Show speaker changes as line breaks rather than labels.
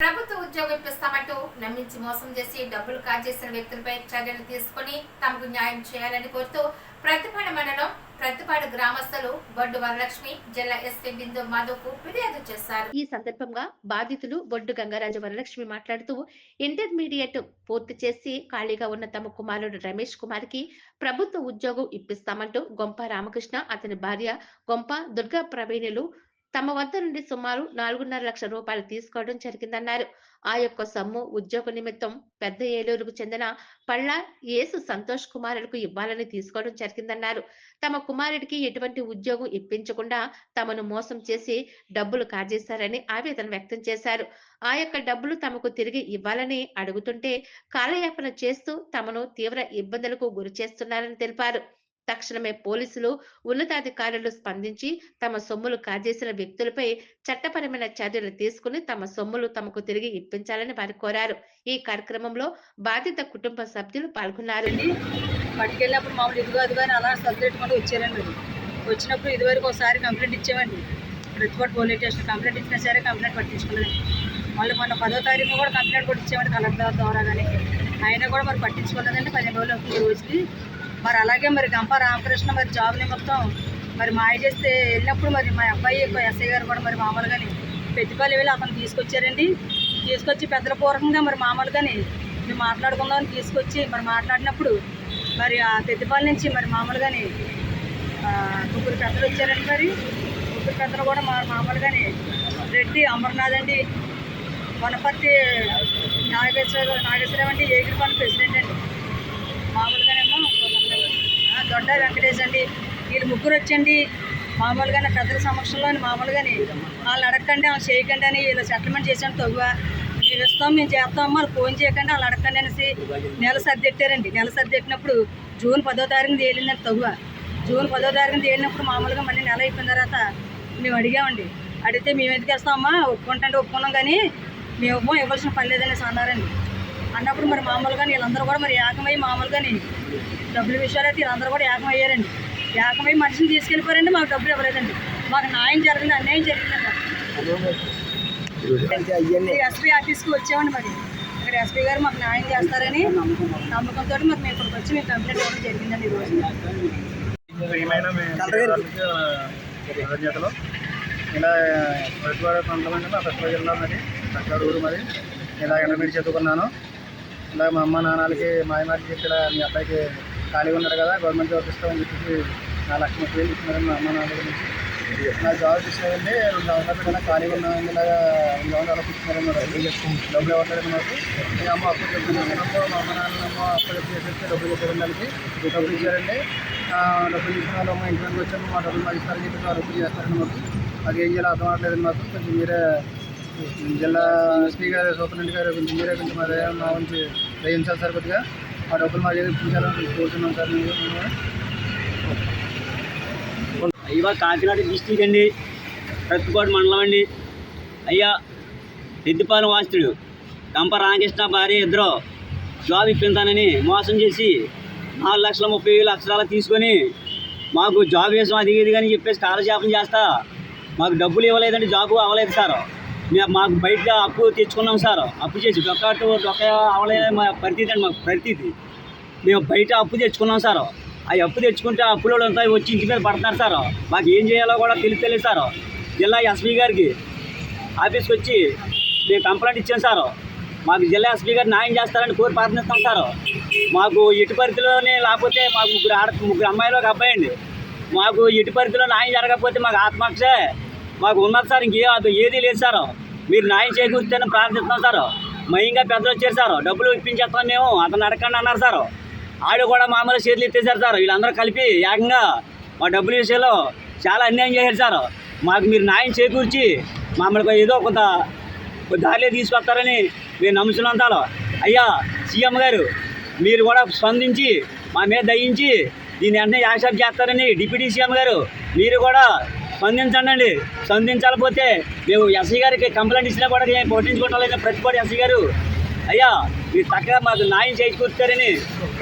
ప్రభుత్వ ఉద్యోగం ఇప్పిస్తామంటూ నమ్మించి మోసం చేసి డబ్బులు కాజేసిన వ్యక్తులపై చర్యలు తీసుకుని తమకు న్యాయం చేయాలని కోరుతూ ప్రతిపాడు మండలం ప్రతిపాడు గ్రామస్తులు బొడ్డు వరలక్ష్మి జిల్లా ఎస్పీ బిందు మాధవ్కు ఫిర్యాదు చేశారు.
ఈ సందర్భంగా బాధితులు బొడ్డు గంగారాజు వరలక్ష్మి మాట్లాడుతూ ఇంటర్మీడియట్ పూర్తి చేసి ఖాళీగా ఉన్న తమ కుమారుడు రమేష్ కుమార్కి ప్రభుత్వ ఉద్యోగం ఇప్పిస్తామంటూ గొంప రామకృష్ణ అతని భార్య గొంప దుర్గా ప్రవీణులు తమ వద్ద నుండి సుమారు నాలుగున్నర లక్షల రూపాయలు తీసుకోవడం జరిగిందన్నారు. ఆ యొక్క సొమ్ము ఉద్యోగ నిమిత్తం పెద్ద ఏలూరుకు చెందిన పళ్ళ యేసు సంతోష్ కుమారులకు ఇవ్వాలని తీసుకోవడం జరిగిందన్నారు. తమ కుమారుడికి ఎటువంటి ఉద్యోగం ఇప్పించకుండా తమను మోసం చేసి డబ్బులు కాజేశారని ఆవేదన వ్యక్తం చేశారు. ఆ యొక్క డబ్బులు తమకు తిరిగి ఇవ్వాలని అడుగుతుంటే కాలయాపన చేస్తూ తమను తీవ్ర ఇబ్బందులకు గురి చేస్తున్నారని తెలిపారు. తక్షణమే పోలీసులు ఉన్నతాధికారులు స్పందించి తమ సొమ్ములు కాజేసిన వ్యక్తులపై చట్టపరమైన చర్యలు తీసుకుని తమ సొమ్ములు తమకు తిరిగి ఇప్పించాలని వారు కోరారు. ఈ కార్యక్రమంలో బాధిత కుటుంబ సభ్యులు పాల్గొన్నారు.
పట్టుకెళ్ళినప్పుడు మామూలు ఇదిగో అదిగో అని అలా సర్దుపెట్టుకొని వచ్చారండి వచ్చినప్పుడు ఇదివరకు ఒకసారి కంప్లైంట్ ఇచ్చామండి ప్రతిపాటు పోలీస్ స్టేషన్ కంప్లైంట్ ఇచ్చినా సరే కంప్లైంట్ పట్టించుకోలేదు. మళ్ళీ మొన్న పదో తారీఖు కూడా కంప్లైంట్ కూడా ఇచ్చామండి కలెక్టర్ ద్వారా కానీ అయినా కూడా మరి పట్టించుకోలేదండి. పదిహేను రోజులు రోజుకి. మరి అలాగే మరి గంప రామకృష్ణ మరి జాబ్ నిమిత్తం మరి మాయ చేస్తే వెళ్ళినప్పుడు మరి మా అబ్బాయి ఎస్ఐ గారు కూడా మరి మామూలుగానే పెద్దపల్లి వెళ్ళి అతను తీసుకొచ్చారండి. తీసుకొచ్చి పెద్దల పూర్వకంగా మరి మామూలుగానే మేము మాట్లాడుకుందామని తీసుకొచ్చి మరి మాట్లాడినప్పుడు మరి ఆ పెద్దపల్లి నుంచి మరి మామూలుగానే ముగ్గురు పెద్దలు వచ్చారండి మరి. ముగ్గురు పెద్దలు కూడా మా మామూలుగాని రెడ్డి అమర్నాథ్ అండి వనపర్తి నాగేశ్వర నాగేశ్వరరావు అండి ఏగిరిపల్లి ప్రెసిడెంట్ అండి మామూలుగానేమో ఆ, దొడ్డ వెంకటేష్ అండి. వీళ్ళు ముగ్గురు వచ్చండి. మామూలుగానే పెద్దల సమక్షంలోని మామూలుగానే. వాళ్ళు అడగకండి వాళ్ళు చేయకండి అని వీళ్ళు సెటిల్మెంట్ చేసాను తగువ మేము ఇస్తాం మేము చేస్తాం. వాళ్ళు ఫోన్ చేయకండి వాళ్ళు అడగకండి అనేసి నెల సర్దెట్టారండి. నెల సర్దెట్టినప్పుడు జూన్ పదో తారీఖున తేలిందని తగువ జూన్ పదో తారీఖున తేలినప్పుడు మామూలుగా మళ్ళీ నెల అయిపోయిన తర్వాత మేము అడిగామండి. అడిగితే మేము ఎందుకు వేస్తామమ్మా ఒప్పుకుంటే ఒప్పుకున్నాం కానీ మేము ఇవ్వాల్సిన పని లేదనేసి అన్నారండి అన్నప్పుడు మరి మామూలుగా వీళ్ళందరూ కూడా మరి ఏకమై మామూలుగాని డబ్బుల విషయాలు అయితే వీళ్ళందరూ కూడా ఏకం అయ్యారండి ఏకమై మనిషిని తీసుకెళ్ళిపోయారండి మాకు డబ్బులు ఇవ్వలేదండి. మాకు న్యాయం జరిగింది అన్యాయం జరిగిందండి. ఎస్పీ ఆఫీస్కి వచ్చామండి మరి. ఇక్కడ ఎస్పీ గారు మాకు న్యాయం చేస్తారని నమ్మకంతో మరి మేము ఇక్కడికి వచ్చి మేము కంప్లైంట్ ఇవ్వడం జరిగిందండి ఈరోజు
కృతజ్ఞతలు ఇలా పట్టుబడి పంటమండి మా పట్టుబడి జిల్లా మరి ఊరు మరి ఇలా ఇంటర్మీడియట్ చదువుకున్నాను ఇలా మా అమ్మ నాన్నలకి మా అమ్మకి ఇక్కడ మీ అబ్బాయికి ఖాళీ ఉన్నాడు కదా గవర్నమెంట్ జాబ్ ఇస్తామని చెప్పి నా లక్ష ముప్పై వేలు ఇచ్చినారని మా అమ్మ నాన్నల నుంచి నా జాబ్ ఇచ్చినారండి రెండు సంవత్సరాలు కన్నా ఖాళీ ఉన్నాను ఇలాగా రెండు వందలు అలా పుట్టినారని డబ్బులు ఇవ్వట్లేదు నాకు నేను అమ్మ అప్పు చెప్తున్నాను అమ్మ మా అమ్మ నాన్న అమ్మ అప్పు చెప్పి చేసేస్తే డబ్బులు చెప్పారు వాళ్ళకి డబ్బులు ఇచ్చారండి డబ్బులు ఇచ్చిన వాళ్ళు మా ఇంటికి వచ్చాము మా డబ్బులు మాకు ఇస్తారని చెప్పి వాళ్ళు డబ్బులు చేస్తారండి మాకు. అది ఏం చేయాలో అర్థం అవ్వట్లేదు మాకు కొంచెం మీరే జిల్లా ఎస్పీ గారు సూపరింటెండెంట్ గారు కొంచెం మీరే కొంచెం మా దయ మా నుంచి దయించాలి సార్ కొద్దిగా. ఆ డబ్బులు మా దగ్గర ఇప్పించాలని కోరుతున్నాం సార్
అయ్యా కాకినాడ డిస్టిక్ అండి. ప్రతికోట మండలం అండి. అయ్యా పెద్దపాలెం వాస్తుడు కంప రామకృష్ణ భార్య ఇద్దరు జాబ్ ఇప్పించానని మోసం చేసి నాలుగు లక్షల ముప్పై వేలు అక్షరాలు తీసుకొని మాకు జాబ్ వేసాం అది ఇది కానీ చెప్పేసి కాలక్షేపం చేస్తా. మాకు డబ్బులు ఇవ్వలేదండి జాబ్ అవ్వలేదు సార్. మేము మాకు బయట అప్పు తెచ్చుకున్నాం సార్. అప్పు చేసి డొక్కటు డొక్క అవ్వలేదు మా పరిస్థితి అండి మాకు పరిస్థితి మేము బయట అప్పు తెచ్చుకున్నాం సార్. ఆ అప్పు తెచ్చుకుంటే అప్పులో అంతా వచ్చి ఇంటి మీద పడతారు సార్. మాకు ఏం చేయాలో కూడా తెలియలేదు సార్. జిల్లా ఎస్పీ గారికి ఆఫీస్కి వచ్చి మేము కంప్లైంట్ ఇచ్చాం సార్. మాకు జిల్లా ఎస్పీ గారు న్యాయం చేస్తారని కోరి ప్రార్థిస్తాం సార్. మాకు ఎటు పరిధిలోనే లేకపోతే మాకు ముగ్గురు ఆడ ముగ్గురు అమ్మాయిలు ఒక అబ్బాయి అండి. మాకు ఎటు పరిధిలో న్యాయం జరగకపోతే మాకు ఆత్మహత్య. మాకు ఉన్నది సార్ ఇంకే ఏదీ లేదు సార్. మీరు న్యాయం చేకూర్చారని ప్రార్థిస్తున్నాం సార్. మయంగా పెద్దలు వచ్చారు సార్. డబ్బులు ఇప్పించేస్తాం మేము. అతను అడగండి అన్నారు సార్. ఆడు కూడా మామూలు చేతులు ఎత్తేసారు సార్. వీళ్ళందరూ కలిపి ఏకంగా మా డబ్బుల విషయంలో చాలా అన్యాయం చేశారు సార్. మాకు మీరు న్యాయం చేకూర్చి మమ్మల్ని ఏదో కొంత ఒక దారిలో తీసుకొస్తారని మేము నమ్ముతున్నాం సార్. అయ్యా సీఎం గారు మీరు కూడా స్పందించి మా మీద దయించి దీన్ని వెంటనే యాక్సెప్ట్ చేస్తారని డిప్యూటీ సీఎం గారు మీరు కూడా స్పందించండి స్పందించకపోతే మేము ఎస్ఐ గారికి కంప్లైంట్ ఇచ్చినా కూడా ఏం పట్టించుకోవట్లేదు ప్రతిపాటి ఎస్ఐ గారు. అయ్యా మీరు చక్కగా మాకు న్యాయం చేకూర్చారని